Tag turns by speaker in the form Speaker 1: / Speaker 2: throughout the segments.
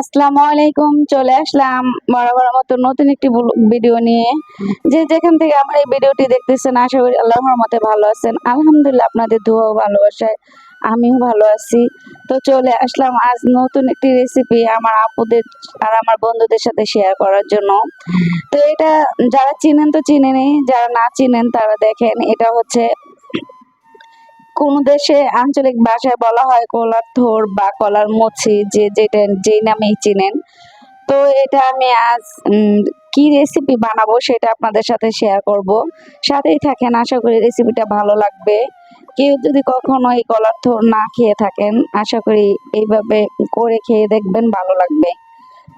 Speaker 1: আসসালামু আলাইকুম, চলে আসলাম বরাবর মতো নতুন একটি ভিডিও নিয়ে। যে যেখান থেকে আমার এই ভিডিওটি দেখতেছেন, আশা করি আল্লাহর রহমতে ভালো আছেন। আলহামদুলিল্লাহ আপনাদের দোয়া ও ভালোবাসায় আমিও ভালো আছি। তো চলে আসলাম আজ নতুন একটি রেসিপি আমার আপুদের আর আমার বন্ধুদের সাথে শেয়ার করার জন্য। তো এটা যারা চিনেন তো চিনেনি, যারা না চিনেন তারা দেখেন, এটা হচ্ছে কোন দেশে আঞ্চলিক ভাষায় বলা হয় কলার থোর বা কলার মুচি যে যেটা যেই নামেই চিনেন। তো এটা আমি আজ কি রেসিপি বানাবো সেটা আপনাদের সাথে শেয়ার করব। সাথেই থাকেন, আশা করি রেসিপিটা ভালো লাগবে। কেউ যদি কখনো এই কলার থোর না খেয়ে থাকেন, আশা করি এইভাবে করে খেয়ে দেখবেন, ভালো লাগবে।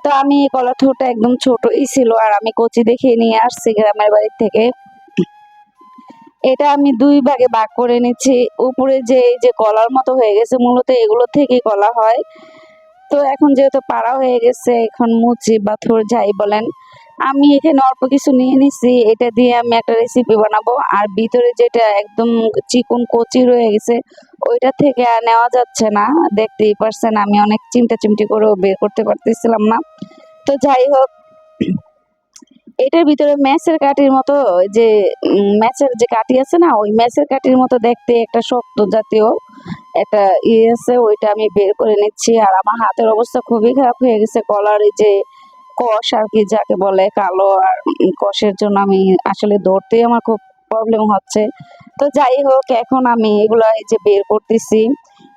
Speaker 1: তো আমি এই কলার থোরটা একদম ছোটই ছিল আর আমি কচি দেখে নিয়ে আসছি গ্রামের বাড়ি থেকে। এটা আমি দুই ভাগে ভাগ করে নিচ্ছি। উপরে যে, এই যে কলার মতো হয়ে গেছে, মূলত এগুলো থেকে কলা হয়। তো এখন যেহেতু পাড়া হয়ে গেছে, এখন মুচি বা থোর যাই বলেন, আমি এখানে অল্প কিছু নিয়ে নিছি। এটা দিয়ে আমি একটা রেসিপি বানাবো। আর ভিতরে যেটা একদম চিকন কচি রয়ে গেছে, ওইটা থেকে আর নেওয়া যাচ্ছে না। দেখতেই পারছেন, আমি অনেক চিমটা চিমটি করেও বের করতে পারতেছিলাম না। তো যাই হোক এটার ভিতরে ম্যাচের কাঠির মতো যে ম্যাচের যে কাঠি আছে না, ওই ম্যাচের কাঠির মতো দেখতে একটা শক্ত জাতীয় একটা ইয়ে আছে, ওইটা আমি বের করে নিচ্ছি। আর আমার হাতের অবস্থা খুবই খারাপ হয়ে গেছে। কলার এই যে কষ আর কি যাকে বলে, কালো আর কষের জন্য আমি আসলে ধরতেই আমার খুব প্রবলেম হচ্ছে। তো যাই হোক, এখন আমি এগুলো এই যে বের করতেছি,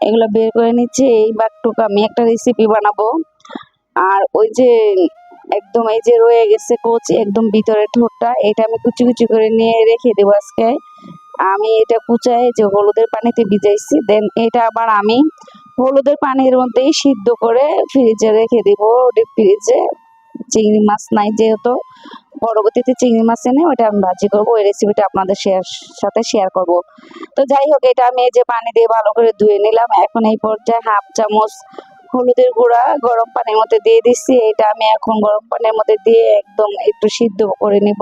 Speaker 1: এগুলো বের করে নিচ্ছি। এই বাটটুকু আমি একটা রেসিপি বানাবো। আর ওই যে একদম এই যে রয়ে গেছে কচি, একদম ভিতরে ঠোঁটটা, এটা আমি কুচি কুচি করে নিয়ে রেখে দেবো আজকে। আমি এটা কুচাই যে হলুদের পানিতে ভিজাইছি, দেন এটা আবার আমি হলুদের পানির মধ্যেই সিদ্ধ করে ফ্রিজে রেখে দিব ডিপ ফ্রিজে চিংড়ি মাছ নাই যেহেতু, পরবর্তীতে চিংড়ি মাছ এনে ওটা আমি ভাজি করব, ওই রেসিপিটা আপনাদের শেয়ার সাথে শেয়ার করব। তো যাই হোক, এটা আমি এই যে পানি দিয়ে ভালো করে ধুয়ে নিলাম, এখন এই পর্যায়ে হাফ চামচ হলুদের গুঁড়া গরম পানির মধ্যে দিয়ে দিচ্ছি। এটা আমি এখন গরম পানির মধ্যে দিয়ে একদম একটু সিদ্ধ করে নিব।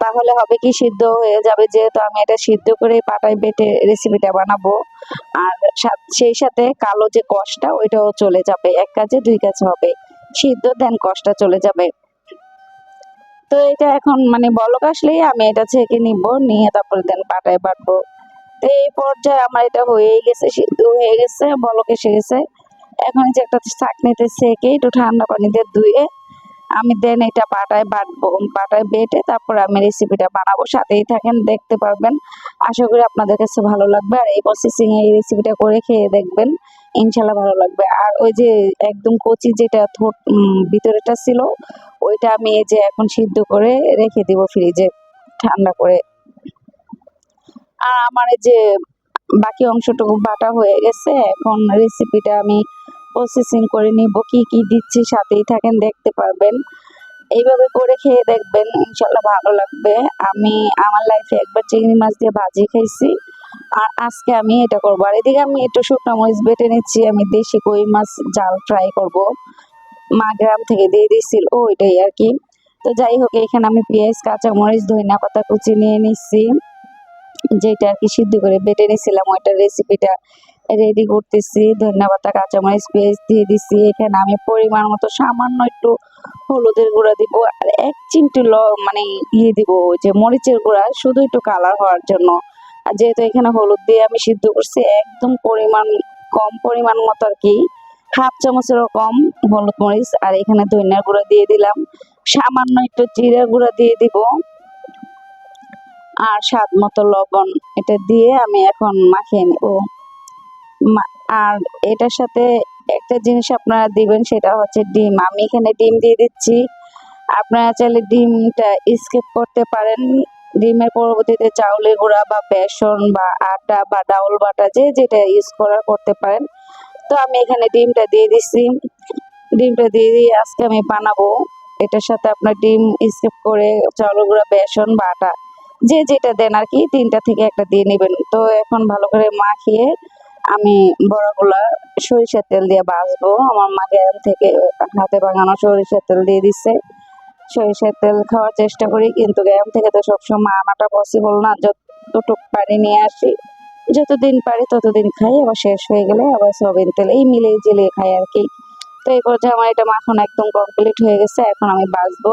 Speaker 1: তাহলে হবে কি, সিদ্ধ হয়ে যাবে যেহেতু আমি এটা সিদ্ধ করে পাটায় বেটে রেসিপিটা বানাবো। আর সেই সাথে কালো যে কষটা, ওইটাও চলে যাবে। এক কাজে দুই কাজ হবে। সিদ্ধ দেন কষটা চলে যাবে। তো এটা এখন মানে বলক আসলেই আমি এটা ছেঁকে নিব, নিয়ে তারপরে দেন পাটায় বাটবো। এই পর্যায়ে আমার এটা হয়ে গেছে, সিদ্ধ হয়ে গেছে, বলক এসে গেছে। এখন যে একটা চাকনিতে সেকে, একটু ঠান্ডা পানি দিয়ে ধুয়ে আমি দেন এটা পাটায় বাটবো পাটায় বেটে তারপর আমি রেসিপিটা বানাবো। সাথেই থাকেন, দেখতে পারবেন। আশা করি আপনাদের কাছে ভালো লাগবে। আর এই প্রসেসিং এই রেসিপিটা করে খেয়ে দেখবেন। ইনশাল্লাহ ভালো লাগবে। আর ওই যে একদম কচি যেটা থোট ভিতরেটা ছিল, ওইটা আমি এই যে এখন সিদ্ধ করে রেখে দিব ফ্রিজে, ঠান্ডা করে। আর আমার এই যে বাকি অংশটুকু বাটা হয়ে গেছে, এখন রেসিপিটা আমি প্রসেসিং করে নিব, কি কি দিচ্ছি সাথেই থাকেন, দেখতে পারবেন। এইভাবে করে খেয়ে দেখবেন, ইনশাল্লাহ ভালো লাগবে। আমি আমার লাইফে একবার চিংড়ি মাছ দিয়ে ভাজি খাইছি, আর আজকে আমি এটা করব। আর এদিকে আমি একটু শুকনো মরিচ বেটে নিচ্ছি, আমি দেশি কই মাছ জাল ফ্রাই করব। মা গ্রাম থেকে দিয়ে দিয়েছিল ওইটাই আর কি। তো যাই হোক, এখানে আমি পেঁয়াজ, কাঁচা মরিচ, ধনিয়া পাতা কুচি নিয়ে নিচ্ছি। যেটা আর কি সিদ্ধ করে বেটে নিয়েছিলাম ওইটার রেসিপিটা রেডি করতেছি। ধনিয়া পাতা কাঁচামরিচ পেঁয়াজ দিয়ে দিছি। এখানে আমি পরিমাণ মতো সামান্য একটু হলুদের গুঁড়া দিব আর এক চিমটি ল মানে ইয়ে দিব যে মরিচের গুঁড়া, শুধু একটু কালার হওয়ার জন্য। আর যেহেতু এখানে হলুদ দিয়ে আমি সিদ্ধ করছি, একদম পরিমাণ কম পরিমাণ মতো আর কি। হাফ চামচেরও কম হলুদ মরিচ আর এখানে ধনিয়ার গুঁড়া দিয়ে দিলাম। সামান্য একটু জিরার গুঁড়া দিয়ে দিব। আর স্বাদ মতো লবণ এটা দিয়ে আমি এখন মাখিয়ে নেব। আর এটার সাথে একটা জিনিস আপনারা দিবেন, সেটা হচ্ছে ডিম। আমি এখানে ডিম দিয়ে দিচ্ছি। আপনারা চাইলে ডিমটা স্কিপ করতে পারেন। ডিমের পরবর্তীতে চাউলের গুঁড়া বা বেসন বা আটা বা ডাউল বাটা যে যেটা ইউজ করার করতে পারেন। তো আমি এখানে ডিমটা দিয়ে দিচ্ছি। ডিমটা দিয়ে দিয়ে আজকে আমি বানাবো। এটার সাথে আপনার ডিম স্কিপ করে চাউলের গুঁড়া, বেসন বা আটা, যে যেটা দেন আর কি তিনটা থেকে একটা দিয়ে নেবেন। তো এখন ভালো করে মাখিয়ে আমি বড়াগুলা সরিষার তেল দিয়ে ভাজবো। আমার মা গ্রাম থেকে হাতে বানানো সরিষার তেল দিয়ে দিচ্ছে সরিষার তেল খাওয়ার চেষ্টা করি, কিন্তু গ্রাম থেকে তো সবসময় আনাটা পসিবল না। যতটুক পারি নিয়ে আসি, যতদিন পারি ততদিন খাই, আবার শেষ হয়ে গেলে আবার সয়াবিন তেল, এই মিলিয়ে জিলিয়ে খাই আর কি তো এই পর্যায়ে আমার এটা মাখন একদম কমপ্লিট হয়ে গেছে, এখন আমি বাঁচবো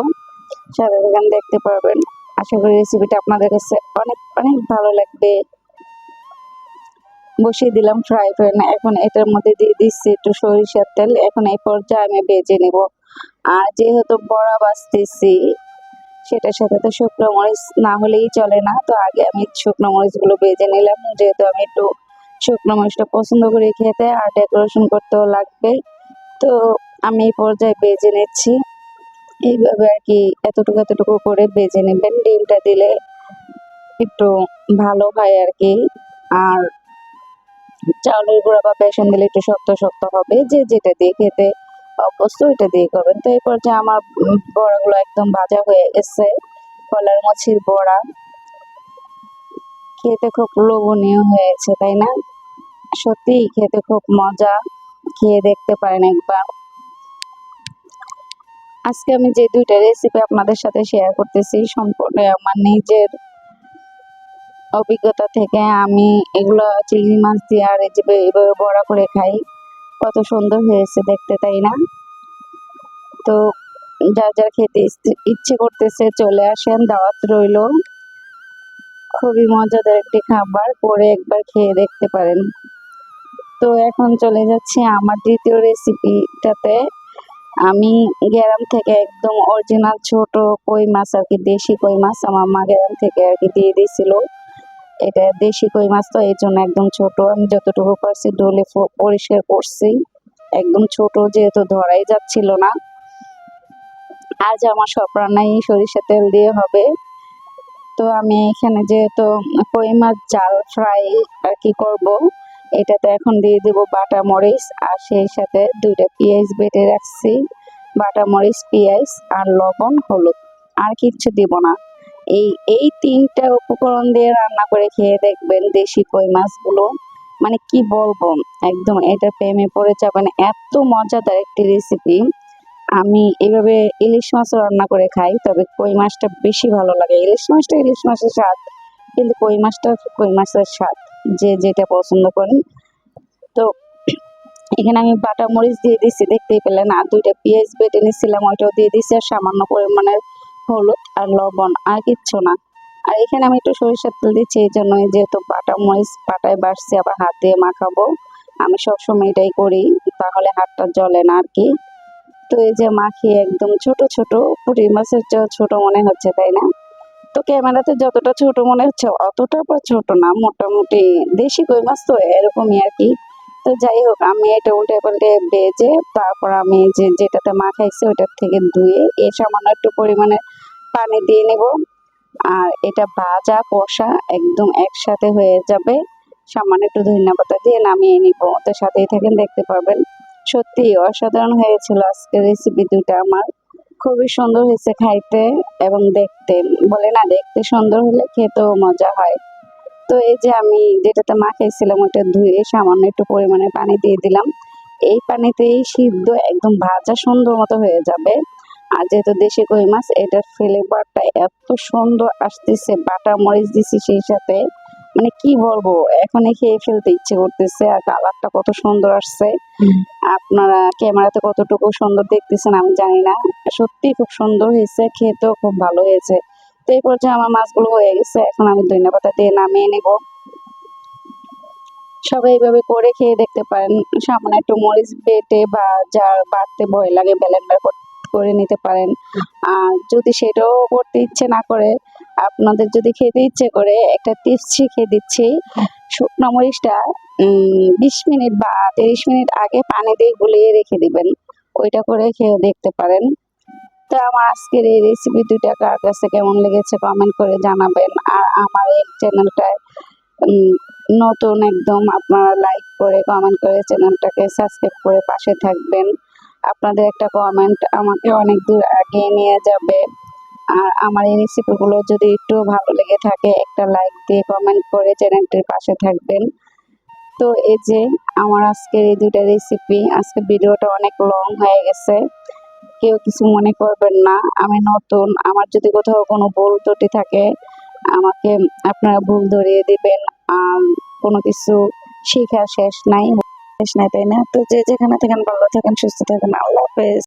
Speaker 1: এখানে দেখতে পারবেন। আশা করি রেসিপিটা আপনাদের কাছে অনেক অনেক ভালো লাগবে। বসিয়ে দিলাম ফ্রাই প্যান এখন এটার মধ্যে দিয়ে দিচ্ছি একটু সরিষার তেল। এখন এই পর্যায়ে আমি বেজে নেব। আর যেহেতু বড়া বাজতেছি, সেটার সাথে তো শুকনো মরিচ না হলেই চলে না। তো আগে আমি শুকনো মরিচগুলো বেজে নিলাম। যেহেতু আমি একটু শুকনো মরিচটা পছন্দ করি খেতে, আর ডেকোরেশন করতেও লাগবে। তো আমি এই পর্যায়ে বেজে নিচ্ছি। এইভাবে আর কি এতটুকু এতটুকু করে বেজে নেবেন। ডিমটা দিলে একটু ভালো হয় আর কি। আর চাউলের গুঁড়া বা বেসন দিলে একটু শক্ত শক্ত হবে। যে যেটা দিয়ে খেতে অভ্যস্ত, ওইটা দিয়ে করবেন। তো এই পর্যায়ে আমার বড়াগুলো একদম ভাজা হয়ে গেছে, কলার মাছির বড়া। খেতে খুব লোভনীয় হয়েছে, তাই না? সত্যি খেতে খুব মজা। খেয়ে দেখতে পারেন একবার। আজকে আমি যে দুইটা রেসিপি আপনাদের সাথে শেয়ার করতেছি, সম্পূর্ণ আমার নিজের অভিজ্ঞতা থেকে আমি এগুলো চিংড়ি মাছ দিয়ে আর এই যে এইভাবে বড়া করে খাই। কত সুন্দর হয়েছে দেখতে, তাই না? তো যার যার খেতে ইচ্ছে- ইচ্ছে করতেছে চলে আসেন, দাওয়াত রইল। খুবই মজাদার একটি খাবার, করে একবার খেয়ে দেখতে পারেন। তো এখন চলে যাচ্ছি আমার দ্বিতীয় রেসিপিটাতে আমি গ্রাম থেকে একদম অরিজিনাল ছোট কই মাছ আর কি, দেশি কই মাছ আমার মা গ্রাম থেকে আর কি দিয়ে দিয়েছিল। এটা দেশি কই মাছ তো এই জন্য একদম ছোট। আমি যতটুকু পারছি ডলে পরিষ্কার করছি। একদম ছোট যেহেতু ধরাই যাচ্ছিল না। আজ আমার সব রান্নাই সরিষা তেল দিয়ে হবে। তো আমি এখানে যেহেতু কই মাছ জাল ফ্রাই আর কি করব, এটাতে এখন দিয়ে দেব বাটা মরিচ আর সেই সাথে দুইটা পেঁয়াজ বেটে রাখছি। বাটা মরিচ, পেঁয়াজ আর লবণ, হলুদ। আর কিচ্ছু দিব না। এই এই তিনটা উপকরণ দিয়ে রান্না করে খেয়ে দেখবেন দেশি কই মাছগুলো। মানে কি বলব, একদম এটা প্রেমে পড়ে যাবেন। এত মজাদার একটি রেসিপি আমি এভাবে ইলিশ মাছও রান্না করে খাই, তবে কই মাছটা বেশি ভালো লাগে। ইলিশ মাছটা ইলিশ মাছের স্বাদ, কিন্তু কই মাছটা কই মাছের স্বাদ, যে যেটা পছন্দ করেন তো এখানে আমি বাটা মরিচ দিয়ে দিচ্ছি দেখতেই পেলেন। আর দুইটা পেঁয়াজ বেটে নিচ্ছিলাম ওইটাও দিয়ে দিচ্ছি আর সামান্য পরিমাণের হলুদ আর লবণ আর কিচ্ছু না। আর এখানে আমি একটু সরিষার তেল দিচ্ছি, এই জন্য যেহেতু বাটা মরিচ বাটায় বাড়ছি, আবার হাত দিয়ে মাখাবো। আমি সবসময় এটাই করি, তাহলে হাতটা জ্বলে না আর কি। তো এই যে মাখিয়ে একদম ছোট ছোট পুঁটি মাছের ছোট মনে হচ্ছে, তাই না? তো ক্যামেরাতে যতটা ছোট মনে হচ্ছে, অতটা ছোট না, মোটামুটি দেশি কই মাছ তো এরকমই আর কি। তো যাই হোক, আমি এটা উল্টে পাল্টে বেজে তারপর আমি যে, যেটাতে মাখাইছি ওটার থেকে ধুয়ে এ সামান্য একটু পরিমাণে পানি দিয়ে নেব। আর এটা ভাজা কষা একদম একসাথে হয়ে যাবে। সামান্য একটু ধনিয়া পাতা দিয়ে নামিয়ে নিব। তো সাথেই থাকেন, দেখতে পারবেন। সত্যি অসাধারণ হয়েছিল আজকের রেসিপি দুটা আমার। খুবই সুন্দর হয়েছে খাইতে এবং দেখতে। বলে না, দেখতে সুন্দর হলে খেতেও মজা হয়। তো এই যে আমি যেটাতে মাখাইছিলাম ওটা ধুয়ে সামান্য একটু পরিমাণে পানি দিয়ে দিলাম। এই পানিতেই সিদ্ধ একদম ভাজা সুন্দর মতো হয়ে যাবে। আর যেহেতু দেশি কই মাছ এটার ফ্লেভারটা এত সুন্দর আসতেছে বাটা মরিচ দিছি সেই সাথে। মানে কি বলব এখনই খেয়ে ফেলতে ইচ্ছে করতেছে আর কালারটা কত সুন্দর আসছে। আপনারা ক্যামেরাতে কতটুকু সুন্দর দেখতেছেন আমি জানি না। সত্যি খুব সুন্দর হয়েছে খেতেও খুব ভালো হয়েছে। তো এই পর্যায়ে আমার মাছগুলো হয়ে গেছে, এখন আমি ধনিয়া পাতা দিয়ে নামিয়ে নেব। সবাই এইভাবে করে খেয়ে দেখতে পারেন সামনে একটু মরিচ বেটে বা যার বাড়তে ভয় লাগে, ব্লেন্ডার করে নিতে পারেন। আর যদি সেটাও করতে ইচ্ছে না করে, আপনাদের যদি খেতে ইচ্ছে করে, একটা টিপস শিখিয়ে দিচ্ছি। শুকনো মরিচটা বিশ মিনিট বা তিরিশ মিনিট আগে পানি দিয়ে গুলিয়ে রেখে দিবেন। ওইটা করে খেয়ে দেখতে পারেন। তো আমার আজকের এই রেসিপি দুইটা কার কাছে কেমন লেগেছে কমেন্ট করে জানাবেন। আর আমার এই চ্যানেলটায় নতুন একদম আপনারা লাইক করে কমেন্ট করে চ্যানেলটাকে সাবস্ক্রাইব করে পাশে থাকবেন। আপনাদের একটা কমেন্ট আমাকে অনেক দূর এগিয়ে নিয়ে যাবে। আর আমার এই রেসিপিগুলো যদি একটু ভালো লেগে থাকে, একটা লাইক দিয়ে কমেন্ট করে চ্যানেলটির পাশে থাকবেন। তো এই যে, আমার আজকের এই দুইটা রেসিপি আজকে ভিডিওটা অনেক লং হয়ে গেছে। কেউ কিছু মনে করবেন না। আমি নতুন, আমার যদি কোথাও কোনো ভুল ত্রুটি থাকে, আমাকে আপনারা ভুল ধরিয়ে দিবেন। কোনো কিছু শেখা শেষ নাই শেষ নাই, তাই না? তো যে যেখানে থাকেন, ভালো থাকেন, সুস্থ থাকেন। আল্লাহ হাফেজ।